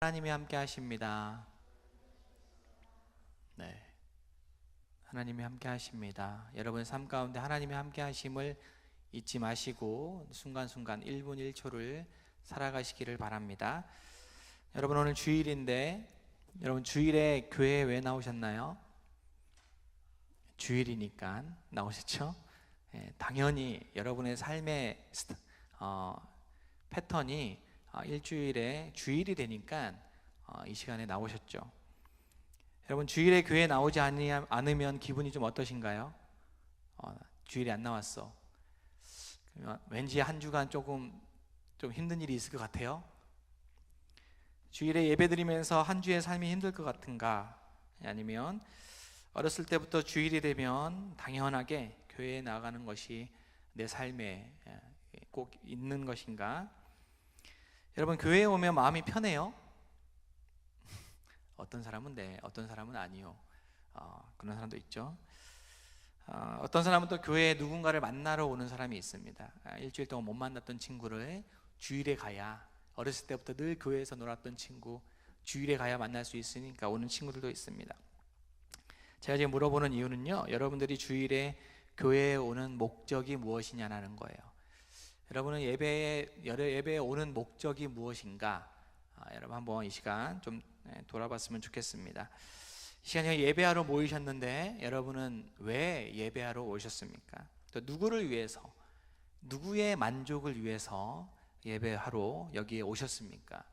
하나님이 함께 하십니다. 네. 하나님이 함께 하십니다. 여러분 삶 가운데 하나님이 함께 하심을 잊지 마시고 순간순간 1분 1초를 살아가시기를 바랍니다. 여러분 오늘 주일인데 여러분 주일에 교회에 왜 나오셨나요? 주일이니까 나오셨죠? 예, 당연히 여러분의 삶의 어, 패턴이 어, 일주일에 주일이 되니까 어, 이 시간에 나오셨죠. 여러분 주일에 교회 나오지 않으면 기분이 좀 어떠신가요? 어, 주일에 안 나왔어. 왠지 한 주간 조금 좀 힘든 일이 있을 것 같아요. 주일에 예배드리면서 한 주의 삶이 힘들 것 같은가? 아니면 어렸을 때부터 주일이 되면 당연하게 교회에 나가는 것이 내 삶에 예, 꼭 있는 것인가? 여러분 교회에 오면 마음이 편해요. 어떤 사람은 네, 어떤 사람은 아니요. 어, 그런 사람도 있죠. 어, 어떤 사람은 또 교회에 누군가를 만나러 오는 사람이 있습니다. 아, 일주일 동안 못 만났던 친구를 주일에 가야 어렸을 때부터 늘 교회에서 놀았던 친구 주일에 가야 만날 수 있으니까 오는 친구들도 있습니다. 제가 지금 물어보는 이유는요. 여러분들이 주일에 교회에 오는 목적이 무엇이냐는 거예요. 여러분은 예배에 예배에 오는 목적이 무엇인가? 아, 여러분 한번 이 시간 좀 네, 돌아봤으면 좋겠습니다. 이 시간에 예배하러 모이셨는데 여러분은 왜 예배하러 오셨습니까? 또 누구를 위해서 누구의 만족을 위해서 예배하러 여기에 오셨습니까?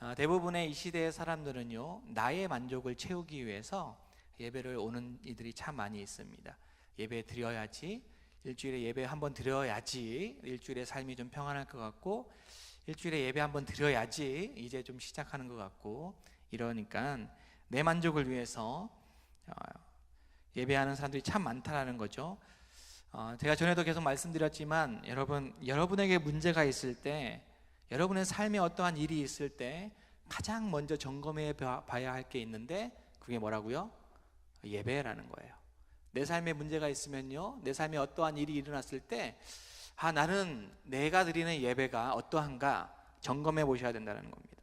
아, 대부분의 이 시대의 사람들은요 나의 만족을 채우기 위해서 예배를 오는 이들이 참 많이 있습니다. 예배 드려야지 일주일에 예배 한 번 드려야지 일주일에 삶이 좀 평안할 것 같고 일주일에 예배 한 번 드려야지 이제 좀 시작하는 것 같고 이러니까 내 만족을 위해서 어, 예배하는 사람들이 참 많다라는 거죠. 어, 제가 전에도 계속 말씀드렸지만 여러분 여러분에게 문제가 있을 때 여러분의 삶에 어떠한 일이 있을 때 가장 먼저 점검해 봐야 할 게 있는데 그게 뭐라고요? 예배라는 거예요. 내 삶에 문제가 있으면요, 내 삶에 어떠한 일이 일어났을 때, 아, 나는 내가 드리는 예배가 어떠한가 점검해 보셔야 된다는 겁니다.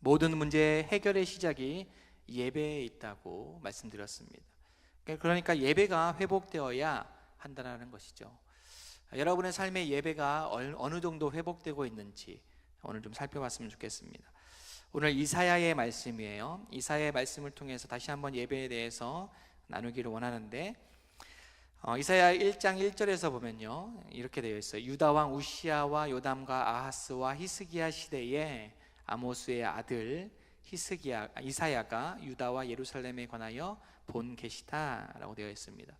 모든 문제의 해결의 시작이 예배에 있다고 말씀드렸습니다. 그러니까 예배가 회복되어야 한다는 것이죠. 여러분의 삶의 예배가 어느 정도 회복되고 있는지 오늘 좀 살펴봤으면 좋겠습니다. 오늘 이사야의 말씀이에요. 이사야의 말씀을 통해서 다시 한번 예배에 대해서 나누기를 원하는데 어, 이사야 1장 1절에서 보면요 이렇게 되어 있어요. 유다 왕 우시아와 요담과 아하스와 히스기야 시대에 아모스의 아들 히스기야 이사야가 유다와 예루살렘에 관하여 본 계시다라고 되어 있습니다.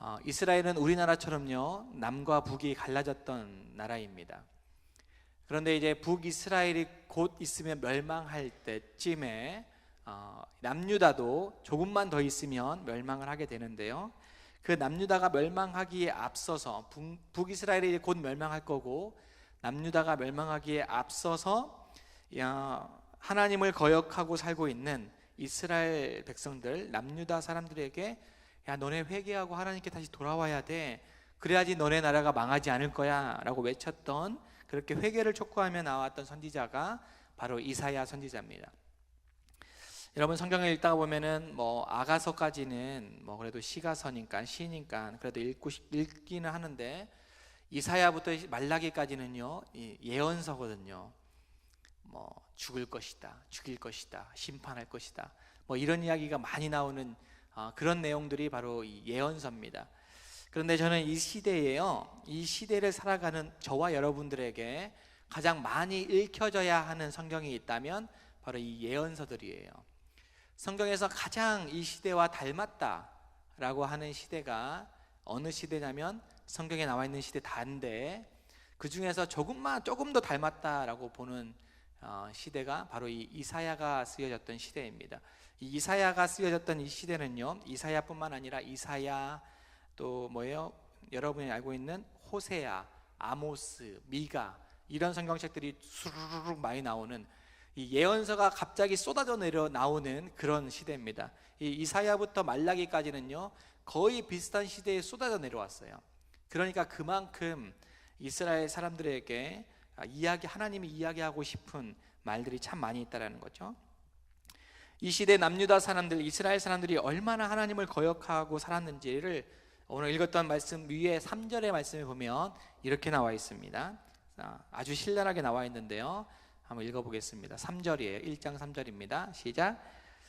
어, 이스라엘은 우리나라처럼요 남과 북이 갈라졌던 나라입니다. 그런데 이제 북이스라엘이 곧 있으면 멸망할 때쯤에 어, 남유다도 조금만 더 있으면 멸망을 하게 되는데요. 그 남유다가 멸망하기에 앞서서 북, 이스라엘이 곧 멸망할 거고 남유다가 멸망하기에 앞서서 야, 하나님을 거역하고 살고 있는 이스라엘 백성들 남유다 사람들에게 야 너네 회개하고 하나님께 다시 돌아와야 돼 그래야지 너네 나라가 망하지 않을 거야 라고 외쳤던 그렇게 회개를 촉구하며 나왔던 선지자가 바로 이사야 선지자입니다. 여러분 성경을 읽다 보면은 뭐 아가서까지는 뭐 그래도 시가서니까 시니까 그래도 읽고 읽기는 하는데 이사야부터 말라기까지는요 예언서거든요. 뭐 죽을 것이다, 죽일 것이다, 심판할 것이다. 뭐 이런 이야기가 많이 나오는 어, 그런 내용들이 바로 예언서입니다. 그런데 저는 이 시대에요, 이 시대를 살아가는 저와 여러분들에게 가장 많이 읽혀져야 하는 성경이 있다면 바로 이 예언서들이에요. 성경에서 가장 이 시대와 닮았다라고 하는 시대가 어느 시대냐면 성경에 나와 있는 시대 다인데 그 중에서 조금만 조금 더 닮았다라고 보는 어, 시대가 바로 이 이사야가 쓰여졌던 시대입니다. 이 이사야가 쓰여졌던 이 시대는요, 이사야뿐만 아니라 이사야 또 뭐예요? 여러분이 알고 있는 호세야, 아모스, 미가 이런 성경책들이 수르륵 많이 나오는 이 예언서가 갑자기 쏟아져 내려 나오는 그런 시대입니다. 이 이사야부터 말라기까지는요 거의 비슷한 시대에 쏟아져 내려왔어요. 그러니까 그만큼 이스라엘 사람들에게 이야기 하나님이 이야기하고 싶은 말들이 참 많이 있다라는 거죠. 이 시대 남유다 사람들, 이스라엘 사람들이 얼마나 하나님을 거역하고 살았는지를 오늘 읽었던 말씀 위에 3절의 말씀에 보면 이렇게 나와 있습니다. 아주 신랄하게 나와 있는데요. 한번 읽어보겠습니다. 3절이에요. 1장 3절입니다. 시작.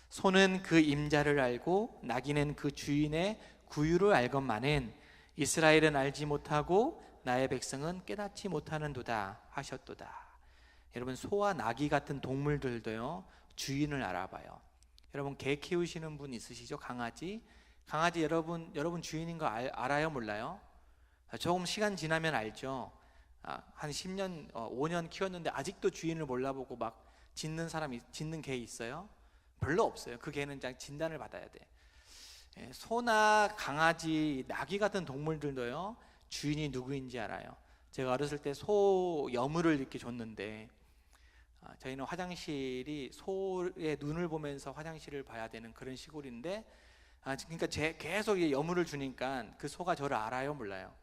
소는 그 임자를 알고 나귀는 그 주인의 구유를 알건만은 이스라엘은 알지 못하고 나의 백성은 깨닫지 못하는도다 하셨도다. 여러분 소와 나귀 같은 동물들도요 주인을 알아봐요. 여러분 개 키우시는 분 있으시죠? 강아지. 강아지 여러분 여러분 주인인 거 알, 알아요 몰라요? 조금 시간 지나면 알죠. 아, 한 10년, 어, 5년 키웠는데 아직도 주인을 몰라보고 막 짖는 사람이 짖는 개 있어요? 별로 없어요. 그 개는 그냥 진단을 받아야 돼. 예, 소나 강아지, 나귀 같은 동물들도요 주인이 누구인지 알아요. 제가 어렸을 때 소 여물을 이렇게 줬는데 아, 저희는 화장실이 소의 눈을 보면서 화장실을 봐야 되는 그런 시골인데 아, 그러니까 제, 계속 여물을 주니까 그 소가 저를 알아요, 몰라요?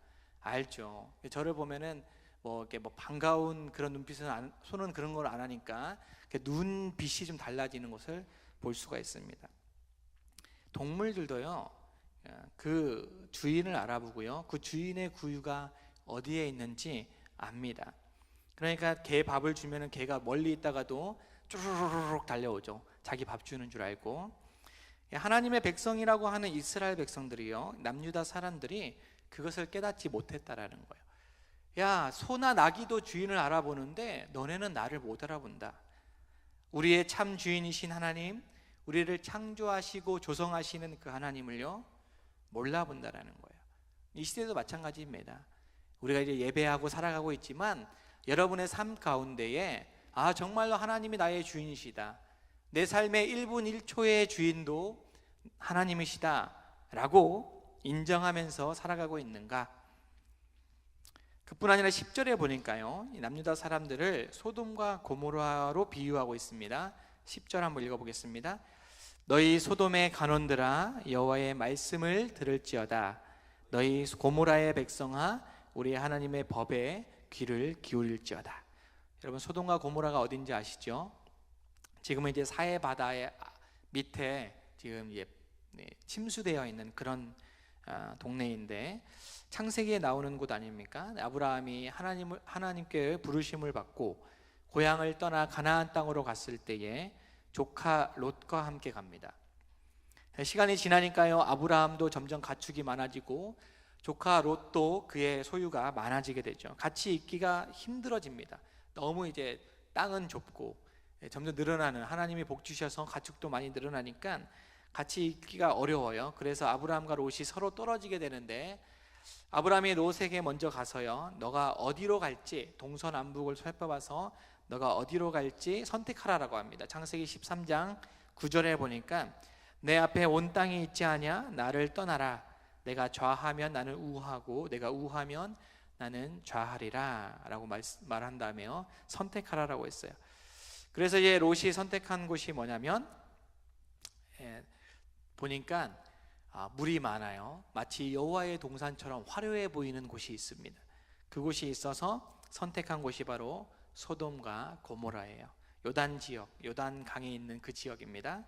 알죠. 저를 보면은 뭐 이렇게 뭐 반가운 그런 눈빛은 안, 소는 그런 걸 안 하니까 눈빛이 좀 달라지는 것을 볼 수가 있습니다. 동물들도요, 어, 그 주인을 알아보고요, 그 주인의 구유가 어디에 있는지 압니다. 그러니까 개 밥을 주면은 개가 멀리 있다가도 쭈르륵 달려오죠. 자기 밥 주는 줄 알고. 하나님의 백성이라고 하는 이스라엘 백성들이요, 남유다 사람들이 그것을 깨닫지 못했다라는 거예요. 야, 소나 나귀도 주인을 알아보는데 너네는 나를 못 알아본다. 우리의 참 주인이신 하나님, 우리를 창조하시고 조성하시는 그 하나님을요 몰라본다라는 거예요. 이 시대도 마찬가지입니다. 우리가 이제 예배하고 살아가고 있지만 여러분의 삶 가운데에 아 정말로 하나님이 나의 주인이시다. 내 삶의 1분 1초의 주인도 하나님이시다라고 인정하면서 살아가고 있는가? 그뿐 아니라 10절에 보니까요. 남유다 사람들을 소돔과 고모라로 비유하고 있습니다. 10절 한번 읽어 보겠습니다. 너희 소돔의 간원들아 여호와의 말씀을 들을지어다 너희 고모라의 백성아 우리 하나님의 법에 귀를 기울일지어다 여러분 소돔과 고모라가 어딘지 아시죠? 지금은 이제 사해 바다의 밑에 지금 예, 침수되어 있는 그런 아, 동네인데 창세기에 나오는 곳 아닙니까? 아브라함이 하나님을 하나님께 부르심을 받고 고향을 떠나 가나안 땅으로 갔을 때에 조카 롯과 함께 갑니다. 시간이 지나니까요 아브라함도 점점 가축이 많아지고 조카 롯도 그의 소유가 많아지게 되죠. 같이 있기가 힘들어집니다. 너무 이제 땅은 좁고 예, 점점 늘어나는 하나님이 복 주셔서 가축도 많이 늘어나니까 같이 있기가 어려워요. 그래서 아브라함과 롯이 서로 떨어지게 되는데 아브라함이 롯에게 먼저 가서요. 너가 어디로 갈지 동서남북을 살펴봐서 너가 어디로 갈지 선택하라라고 합니다. 창세기 13장 9절에 보니까 내 앞에 온 땅이 있지 않냐 나를 떠나라 내가 좌하면 나는 우하고 내가 우하면 나는 좌하리라라고 말, 말한다며 선택하라라고 했어요. 그래서 이제 롯이 선택한 곳이 뭐냐면 예, 보니까 아, 물이 많아요. 마치 여호와의 동산처럼 화려해 보이는 곳이 있습니다. 그곳이 있어서 선택한 곳이 바로 소돔과 고모라예요. 요단 지역, 요단 강에 있는 그 지역입니다.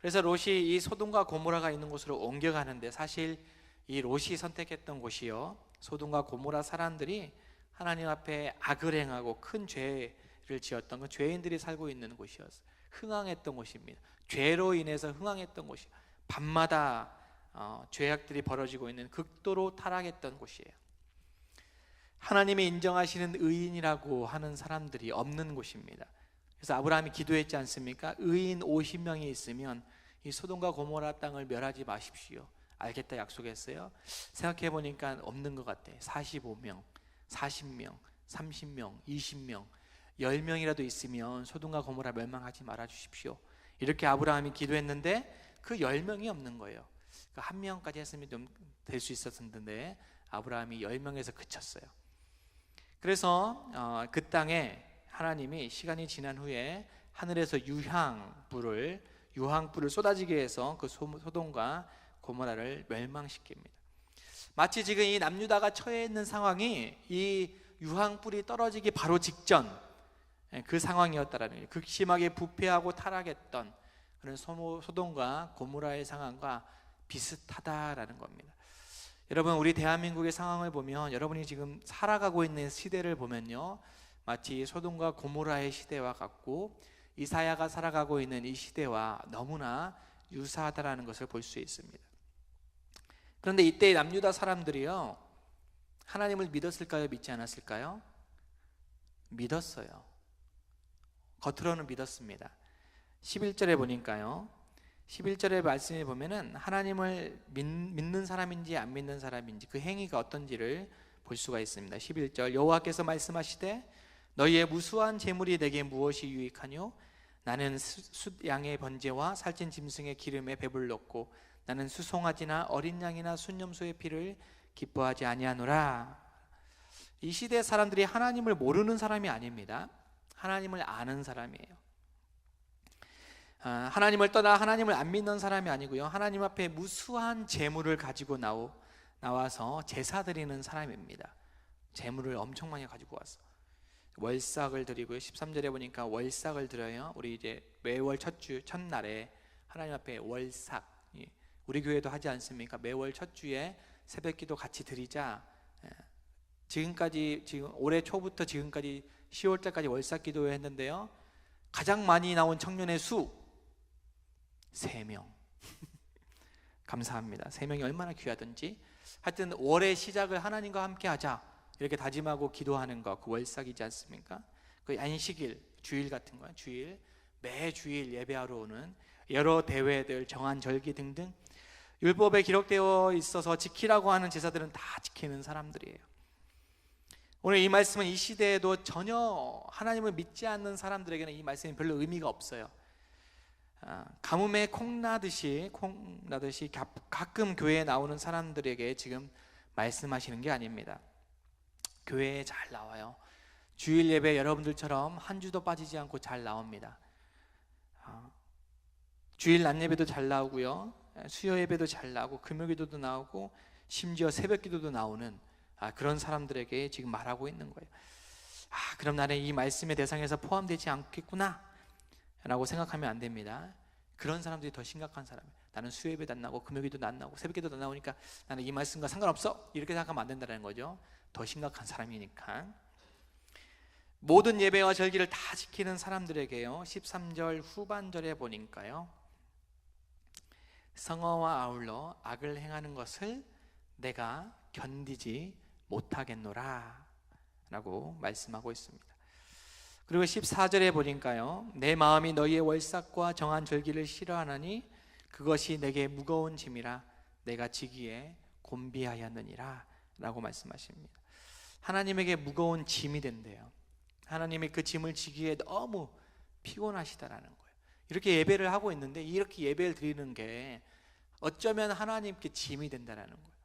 그래서 롯이 이 소돔과 고모라가 있는 곳으로 옮겨가는데 사실 이 롯이 선택했던 곳이요. 소돔과 고모라 사람들이 하나님 앞에 악을 행하고 큰 죄를 지었던 그 죄인들이 살고 있는 곳이었어요. 흥황했던 곳입니다. 죄로 인해서 흥황했던 곳이 밤마다 어, 죄악들이 벌어지고 있는 극도로 타락했던 곳이에요. 하나님이 인정하시는 의인이라고 하는 사람들이 없는 곳입니다. 그래서 아브라함이 기도했지 않습니까? 의인 50명이 있으면 이 소돔과 고모라 땅을 멸하지 마십시오. 알겠다 약속했어요. 생각해 보니까 없는 것 같아. 45명, 40명, 30명, 20명, 10명이라도 있으면 소돔과 고모라 멸망하지 말아 주십시오. 이렇게 아브라함이 기도했는데 그 10명이 없는 거예요. 그한 명까지 했으면 좀 될 수 있었는데 아브라함이 10명에서 그쳤어요. 그래서 어, 그 땅에 하나님이 시간이 지난 후에 하늘에서 유향불을 유황불을 쏟아지게 해서 그 소돔과 고모라를 멸망시킵니다. 마치 지금 이 남유다가 처해 있는 상황이 이 유황불이 떨어지기 바로 직전 예, 그 상황이었다라는 거예요. 극심하게 부패하고 타락했던 그런 소돔과 고무라의 상황과 비슷하다라는 겁니다. 여러분 우리 대한민국의 상황을 보면 여러분이 지금 살아가고 있는 시대를 보면요 마치 소돔과 고모라의 시대와 같고 이사야가 살아가고 있는 이 시대와 너무나 유사하다라는 것을 볼 수 있습니다. 그런데 이때 남유다 사람들이요 하나님을 믿었을까요? 믿지 않았을까요? 믿었어요. 겉으로는 믿었습니다. 11절에 보니까요. 11절의 말씀에 보면은 하나님을 믿, 믿는 사람인지 안 믿는 사람인지 그 행위가 어떤지를 볼 수가 있습니다. 11절 여호와께서 말씀하시되 너희의 무수한 재물이 내게 무엇이 유익하뇨? 나는 수- 숫 양의 번제와 살찐 짐승의 기름에 배불렀고 나는 수송아지나 어린 양이나 순념소의 피를 기뻐하지 아니하노라. 이 시대 사람들이 하나님을 모르는 사람이 아닙니다. 하나님을 아는 사람이에요. 아, 하나님을 떠나 하나님을 안 믿는 사람이 아니고요. 하나님 앞에 무수한 재물을 가지고 나오, 나와서 제사 드리는 사람입니다. 재물을 엄청 많이 가지고 와서 월삭을 드리고요. 13절에 보니까 월삭을 드려요. 우리 이제 매월 첫 주 첫날에 하나님 앞에 월삭 예, 우리 교회도 하지 않습니까? 매월 첫 주에 새벽기도 같이 드리자. 예, 지금까지 지금 올해 초부터 지금까지 10월 달까지 월삭 기도회 했는데요. 가장 많이 나온 청년의 수 3명. 감사합니다. 3명이 얼마나 귀하든지 하여튼 월의 시작을 하나님과 함께 하자. 이렇게 다짐하고 기도하는 거 그 월삭이지 않습니까? 그 안식일, 주일 같은 거야. 주일 매 주일 예배하러 오는 여러 대회들, 정한 절기 등등 율법에 기록되어 있어서 지키라고 하는 제사들은 다 지키는 사람들이에요. 오늘 이 말씀은 이 시대에도 전혀 하나님을 믿지 않는 사람들에게는 이 말씀이 별로 의미가 없어요. 아, 가뭄에 콩 나듯이 콩 나듯이 가- 가끔 교회에 나오는 사람들에게 지금 말씀하시는 게 아닙니다. 교회에 잘 나와요. 주일 예배 여러분들처럼 한 주도 빠지지 않고 잘 나옵니다. 아, 주일 낮 예배도 잘 나오고요. 수요 예배도 잘 나오고 금요 기도도 나오고 심지어 새벽 기도도 나오는 아, 그런 사람들에게 지금 말하고 있는 거예요. 아, 그럼 나는 이 말씀의 대상에서 포함되지 않겠구나 라고 생각하면 안 됩니다. 그런 사람들이 더 심각한 사람이에요. 나는 수요 예배도 안 나고 금요 기도도 안 나오고 새벽 기도도 안 나오니까 나는 이 말씀과 상관없어 이렇게 생각하면 안 된다는 거죠. 더 심각한 사람이니까. 모든 예배와 절기를 다 지키는 사람들에게요. 13절 후반절에 보니까요. 성어와 아울러 악을 행하는 것을 내가 견디지 못하겠노라 라고 말씀하고 있습니다. 그리고 14절에 보니까요. 내 마음이 너희의 월삭과 정한 절기를 싫어하나니 그것이 내게 무거운 짐이라 내가 지기에 곤비하였느니라 라고 말씀하십니다. 하나님에게 무거운 짐이 된대요. 하나님이 그 짐을 지기에 너무 피곤하시다라는 거예요. 이렇게 예배를 하고 있는데 이렇게 예배를 드리는 게 어쩌면 하나님께 짐이 된다라는 거예요.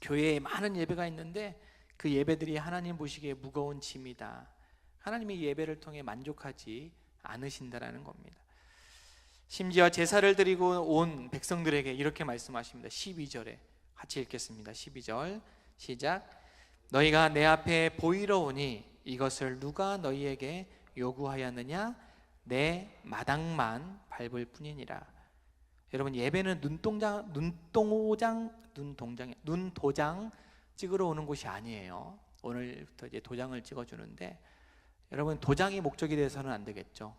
교회에 많은 예배가 있는데 그 예배들이 하나님 보시기에 무거운 짐이다. 하나님이 예배를 통해 만족하지 않으신다라는 겁니다. 심지어 제사를 드리고 온 백성들에게 이렇게 말씀하십니다. 12절에 같이 읽겠습니다. 12절 시작. 너희가 내 앞에 보이러 오니 이것을 누가 너희에게 요구하였느냐? 내 마당만 밟을 뿐이니라. 여러분 예배는 눈동장 눈동장 눈동장 눈도장 찍으러 오는 곳이 아니에요. 오늘부터 이제 도장을 찍어 주는데 여러분 도장이 목적이 돼서는 안 되겠죠.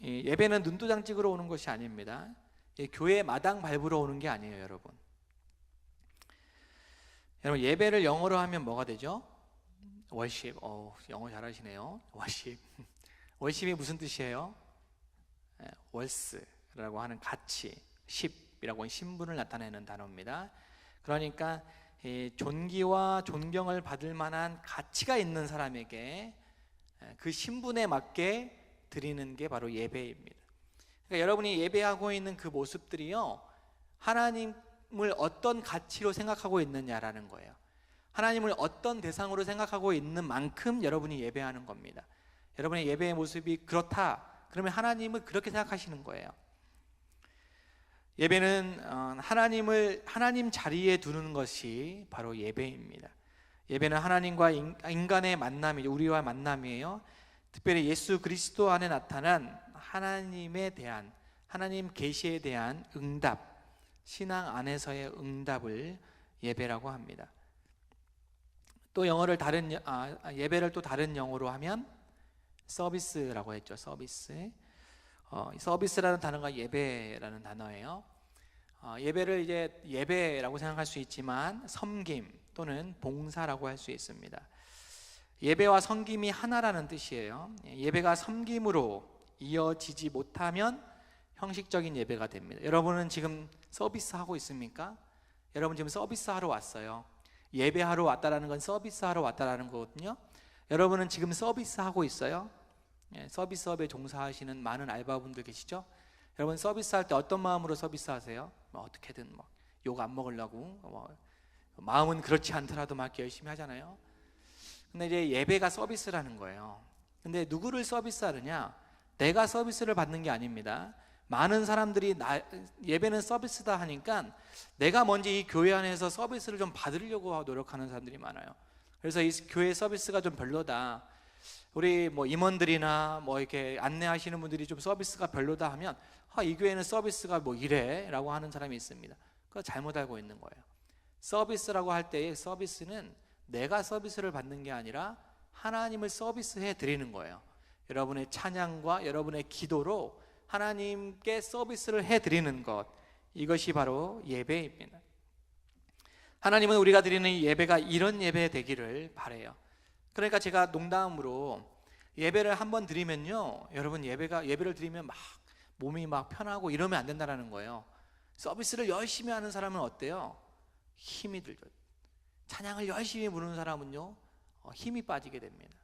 이 예배는 눈도장 찍으러 오는 것이 아닙니다. 이 교회 마당 밟으러 오는 게 아니에요, 여러분. 여러분 예배를 영어로 하면 뭐가 되죠? 월십. 어, 영어 잘하시네요. 월십. 월십이 무슨 뜻이에요? 예, 월스라고 하는 가치, 십이라고 하는 신분을 나타내는 단어입니다. 그러니까 이 존귀와 존경을 받을 만한 가치가 있는 사람에게 예, 그 신분에 맞게 드리는 게 바로 예배입니다. 그러니까 여러분이 예배하고 있는 그 모습들이요 하나님을 어떤 가치로 생각하고 있느냐라는 거예요. 하나님을 어떤 대상으로 생각하고 있는 만큼 여러분이 예배하는 겁니다. 여러분의 예배의 모습이 그렇다. 그러면 하나님을 그렇게 생각하시는 거예요. 예배는 어, 하나님을 하나님 자리에 두는 것이 바로 예배입니다. 예배는 하나님과 인- 인간의 만남이 우리와 만남이에요. 특별히 예수 그리스도 안에 나타난 하나님에 대한 하나님 계시에 대한 응답, 신앙 안에서의 응답을 예배라고 합니다. 또 영어를 다른 여- 아, 아, 예배를 또 다른 영어로 하면 서비스라고 했죠. 서비스. 어, 이 서비스라는 단어가 예배라는 단어예요. 어, 예배를 이제 예배라고 생각할 수 있지만 섬김 또는 봉사라고 할 수 있습니다. 예배와 섬김이 하나라는 뜻이에요. 예, 예배가 섬김으로 이어지지 못하면 형식적인 예배가 됩니다. 여러분은 지금 서비스 하고 있습니까? 여러분 지금 서비스 하러 왔어요. 예배하러 왔다라는 건 서비스 하러 왔다라는 거거든요. 여러분은 지금 서비스 하고 있어요. 예, 서비스업에 종사하시는 많은 알바분들 계시죠? 여러분 서비스 할 때 어떤 마음으로 서비스 하세요? 뭐 어떻게든 뭐 욕 안 먹으려고 뭐 마음은 그렇지 않더라도 막 열심히 하잖아요. 근데 이제 예배가 서비스라는 거예요. 근데 누구를 서비스하느냐? 내가 서비스를 받는 게 아닙니다. 많은 사람들이 나, 예배는 서비스다 하니까 내가 먼저 이 교회 안에서 서비스를 좀 받으려고 노력하는 사람들이 많아요. 그래서 이 교회 서비스가 좀 별로다. 우리 뭐 임원들이나 뭐 이렇게 안내하시는 분들이 좀 서비스가 별로다 하면 아, 이 교회는 서비스가 뭐 이래라고 하는 사람이 있습니다. 그거 잘못 알고 있는 거예요. 서비스라고 할 때의 서비스는 내가 서비스를 받는 게 아니라 하나님을 서비스해 드리는 거예요. 여러분의 찬양과 여러분의 기도로 하나님께 서비스를 해 드리는 것 이것이 바로 예배입니다. 하나님은 우리가 드리는 이 예배가 이런 예배 되기를 바래요. 그러니까 제가 농담으로 예배를 한 번 드리면요, 여러분 예배가 예배를 드리면 막 몸이 막 편하고 이러면 안 된다라는 거예요. 서비스를 열심히 하는 사람은 어때요? 힘이 들죠. 찬양을 열심히 부르는 사람은요, 어, 힘이 빠지게 됩니다.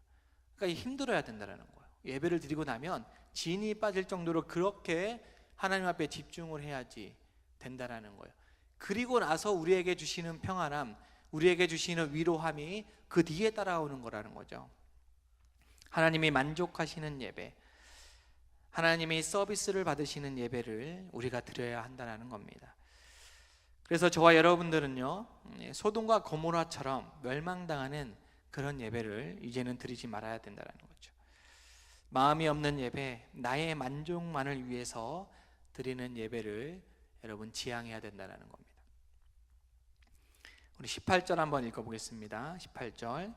그러니까 힘들어야 된다는 거예요. 예배를 드리고 나면 진이 빠질 정도로 그렇게 하나님 앞에 집중을 해야지 된다라는 거예요. 그리고 나서 우리에게 주시는 평안함, 우리에게 주시는 위로함이 그 뒤에 따라오는 거라는 거죠. 하나님이 만족하시는 예배, 하나님이 서비스를 받으시는 예배를 우리가 드려야 한다는 겁니다. 그래서 저와 여러분들은요, 예, 소돔과 고모라처럼 멸망당하는 그런 예배를 이제는 드리지 말아야 된다는 거죠. 마음이 없는 예배, 나의 만족만을 위해서 드리는 예배를 여러분 지향해야 된다는 겁니다. 우리 18절 한번 읽어보겠습니다. 18절.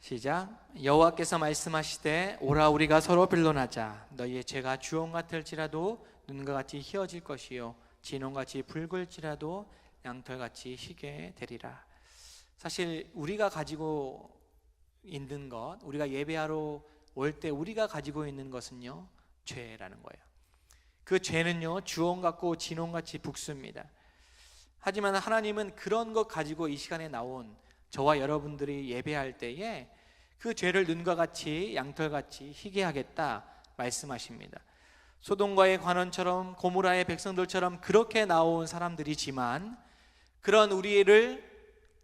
시작. 여호와께서 말씀하시되 오라 우리가 서로 변론하자. 너희의 죄가 주홍 같을지라도 눈과 같이 희어질 것이요. 진홍같이 붉을지라도 양털같이 희게 되리라. 사실 우리가 가지고 있는 것 우리가 예배하러 올 때 우리가 가지고 있는 것은요 죄라는 거예요. 그 죄는요 주홍 같고 진홍 같이 붉습니다 하지만 하나님은 그런 것 가지고 이 시간에 나온 저와 여러분들이 예배할 때에 그 죄를 눈과 같이 양털같이 희게 하겠다 말씀하십니다. 소돔과의 관원처럼 고무라의 백성들처럼 그렇게 나온 사람들이지만 그런 우리를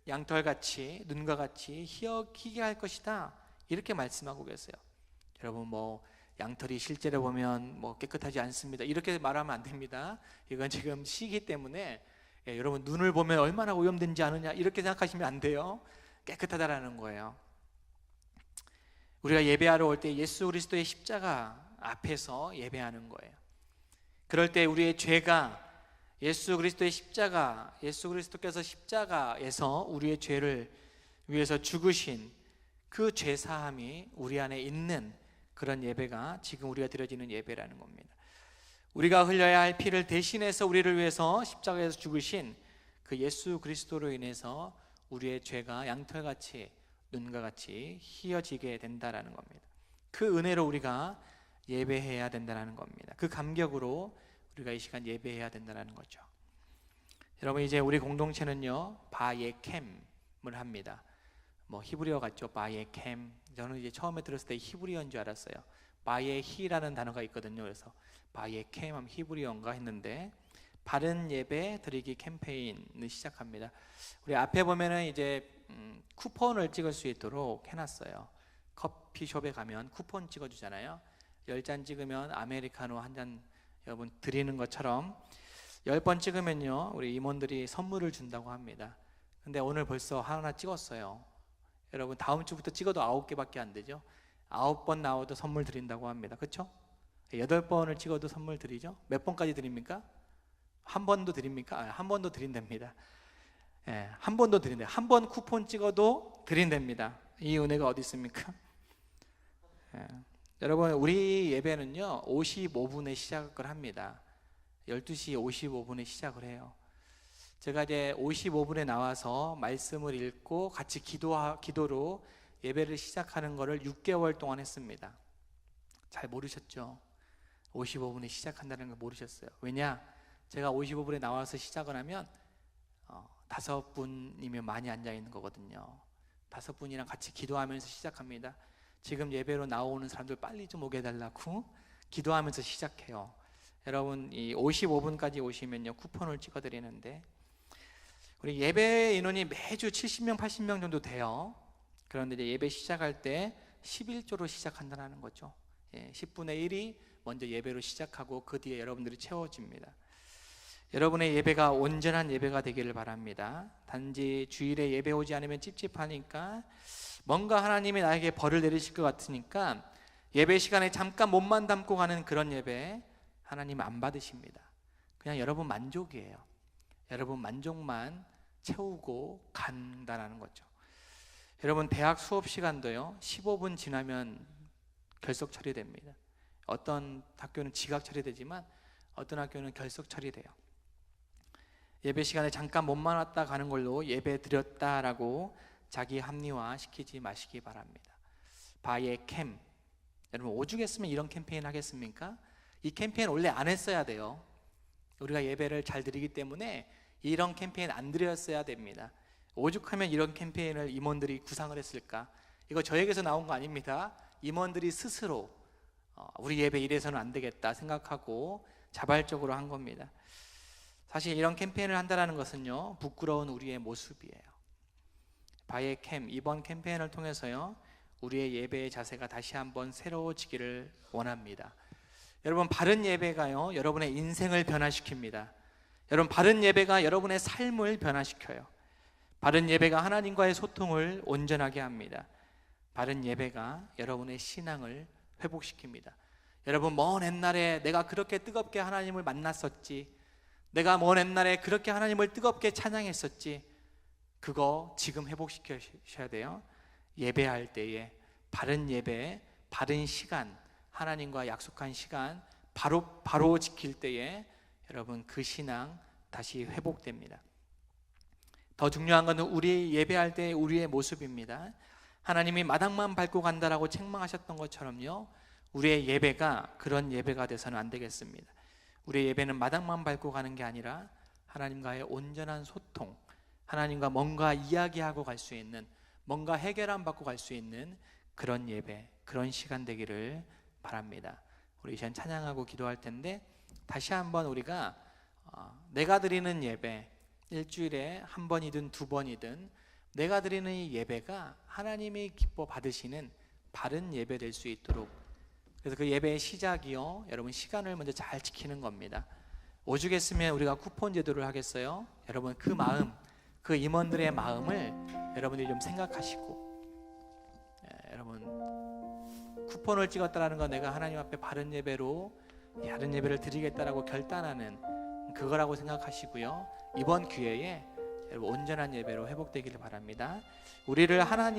양털같이 눈과 같이 희게 할 것이다 이렇게 말씀하고 계세요. 여러분 뭐 양털이 실제로 보면 뭐 깨끗하지 않습니다. 이렇게 말하면 안 됩니다. 이건 지금 시기 때문에 예, 여러분 눈을 보면 얼마나 오염된지 아느냐 이렇게 생각하시면 안 돼요. 깨끗하다라는 거예요. 우리가 예배하러 올 때 예수 그리스도의 십자가 앞에서 예배하는 거예요. 그럴 때 우리의 죄가 예수 그리스도의 십자가, 예수 그리스도께서 십자가에서 우리의 죄를 위해서 죽으신 그 죄 사함이 우리 안에 있는 그런 예배가 지금 우리가 드려지는 예배라는 겁니다. 우리가 흘려야 할 피를 대신해서 우리를 위해서 십자가에서 죽으신 그 예수 그리스도로 인해서 우리의 죄가 양털같이 눈과 같이 희어지게 된다라는 겁니다. 그 은혜로 우리가 예배해야 된다는 겁니다. 그 감격으로 우리가 이 시간 예배해야 된다는 거죠. 여러분 이제 우리 공동체는요 바예캠을 합니다. 뭐 히브리어 같죠 바예캠. 저는 이제 처음에 들었을 때 히브리어인 줄 알았어요. 바예히라는 단어가 있거든요. 그래서 바예캠 하면 히브리어인가 했는데 바른 예배 드리기 캠페인을 시작합니다. 우리 앞에 보면은 이제 음, 쿠폰을 찍을 수 있도록 해놨어요. 커피숍에 가면 쿠폰 찍어주잖아요. 열잔 찍으면 아메리카노 한 잔 여러분 드리는 것처럼 열번 찍으면요 우리 임원들이 선물을 준다고 합니다. 근데 오늘 벌써 하나 찍었어요. 여러분 다음 주부터 찍어도 아홉 개밖에 안 되죠. 아홉 번 나와도 선물 드린다고 합니다. 그렇죠? 여덟 번을 찍어도 선물 드리죠. 몇 번까지 드립니까? 한 번도 드립니까? 아, 한 번도 드린답니다. 예, 한 번도 드린다. 한번 쿠폰 찍어도 드린답니다. 이 은혜가 어디 있습니까? 예. 여러분 우리 예배는요 55분에 시작을 합니다. 12시 55분에 시작을 해요. 제가 이제 55분에 나와서 말씀을 읽고 같이 기도 기도로 예배를 시작하는 것을 6개월 동안 했습니다. 잘 모르셨죠? 55분에 시작한다는 걸 모르셨어요. 왜냐? 제가 55분에 나와서 시작을 하면 어, 다섯 분이면 많이 앉아 있는 거거든요. 다섯 분이랑 같이 기도하면서 시작합니다. 지금 예배로 나오는 사람들 빨리 좀 오게 해달라고 기도하면서 시작해요. 여러분 이 55분까지 오시면요 쿠폰을 찍어드리는데 우리 예배 인원이 매주 70명, 80명 정도 돼요. 그런데 이제 예배 시작할 때 11조로 시작한다는 거죠. 예, 10분의 1이 먼저 예배로 시작하고 그 뒤에 여러분들이 채워집니다. 여러분의 예배가 온전한 예배가 되기를 바랍니다. 단지 주일에 예배 오지 않으면 찝찝하니까 뭔가 하나님이 나에게 벌을 내리실 것 같으니까 예배 시간에 잠깐 몸만 담고 가는 그런 예배 하나님 안 받으십니다. 그냥 여러분 만족이에요. 여러분 만족만 채우고 간다라는 거죠. 여러분 대학 수업 시간도요. 15분 지나면 결석 처리됩니다. 어떤 학교는 지각 처리되지만 어떤 학교는 결석 처리돼요. 예배 시간에 잠깐 몸만 왔다 가는 걸로 예배 드렸다라고 자기 합리화 시키지 마시기 바랍니다. 바의 캠 여러분 오죽했으면 이런 캠페인 하겠습니까? 이 캠페인 원래 안 했어야 돼요. 우리가 예배를 잘 드리기 때문에 이런 캠페인 안 드렸어야 됩니다. 오죽하면 이런 캠페인을 임원들이 구상을 했을까? 이거 저에게서 나온 거 아닙니다. 임원들이 스스로 어, 우리 예배 이래서는 안 되겠다 생각하고 자발적으로 한 겁니다. 사실 이런 캠페인을 한다는 것은요 부끄러운 우리의 모습이에요. 바의 캠 이번 캠페인을 통해서요 우리의 예배의 자세가 다시 한번 새로워지기를 원합니다. 여러분 바른 예배가요 여러분의 인생을 변화시킵니다. 여러분 바른 예배가 여러분의 삶을 변화시켜요. 바른 예배가 하나님과의 소통을 온전하게 합니다. 바른 예배가 여러분의 신앙을 회복시킵니다. 여러분 먼 옛날에 내가 그렇게 뜨겁게 하나님을 만났었지. 내가 먼 옛날에 그렇게 하나님을 뜨겁게 찬양했었지. 그거 지금 회복시켜셔야 돼요. 예배할 때에 바른 예배, 바른 시간, 하나님과 약속한 시간 바로 바로 지킬 때에 여러분 그 신앙 다시 회복됩니다. 더 중요한 것은 우리 예배할 때 우리의 모습입니다. 하나님이 마당만 밟고 간다라고 책망하셨던 것처럼요. 우리의 예배가 그런 예배가 돼서는 안 되겠습니다. 우리의 예배는 마당만 밟고 가는 게 아니라 하나님과의 온전한 소통, 하나님과 뭔가 이야기하고 갈 수 있는 뭔가 해결함 받고 갈 수 있는 그런 예배, 그런 시간 되기를 바랍니다. 우리 이제 찬양하고 기도할 텐데 다시 한번 우리가 어, 내가 드리는 예배 일주일에 한 번이든 두 번이든 내가 드리는 이 예배가 하나님이 기뻐 받으시는 바른 예배 될 수 있도록 그래서 그 예배의 시작이요 여러분 시간을 먼저 잘 지키는 겁니다. 오죽했으면 우리가 쿠폰 제도를 하겠어요? 여러분 그 마음 그 임원들의 마음을 여러분들이 좀 생각하시고 예, 여러분 쿠폰을 찍었다라는 건 내가 하나님 앞에 바른 예배로 바른 예배를 드리겠다라고 결단하는 그거라고 생각하시고요. 이번 기회에 온전한 예배로 회복되기를 바랍니다. 우리를 하나님